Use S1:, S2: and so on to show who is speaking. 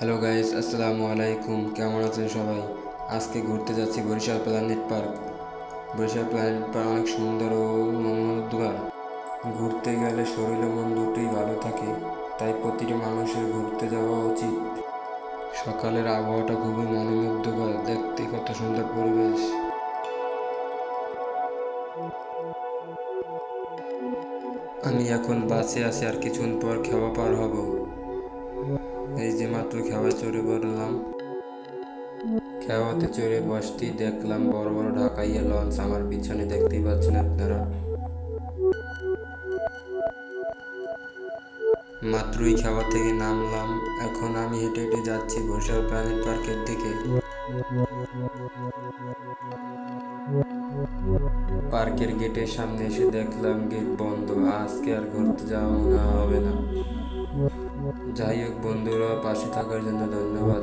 S1: Hello guys আসসালামু আলাইকুম কেমন আছেন সবাই? আজকে ঘুরতে যাচ্ছি Barishal planet park. Barishal planet park অনেক সুন্দর ও মনোমুগ্ধকর ঘুরতে গেলে শরীর ও মন দুটোই ভালো থাকে, তাই প্রতিটি মানুষের ঘুরতে যাওয়া উচিত। সকালের আবহাওয়াটা খুবই মনোমুগ্ধকর দেখতে কত সুন্দর পরিবেশ। আমি এখন বাসে আছি আর কিছুক্ষণ পর খেওয়া পার হব। এই যে মাত্র খেওয়ায় চড়ে পড়লাম। খেওয়াতে চড়ে বসতেই দেখলাম বড় বড় ঢাকাইয়া লঞ্চ। আমার পিছনে দেখতেই পাচ্ছেন আপনারা। মাত্রই খাওয়া থেকে নামলাম। এখন আমি হেঁটে হেঁটে যাচ্ছি বরিশাল প্রাণী পার্কের দিকে। পার্কের গেটের সামনে এসে দেখলাম গেট বন্ধ। আজকে আর ঘুরতে যাওয়া মনে হবে না। যাই হোক বন্ধুরা পাশে থাকার জন্য ধন্যবাদ।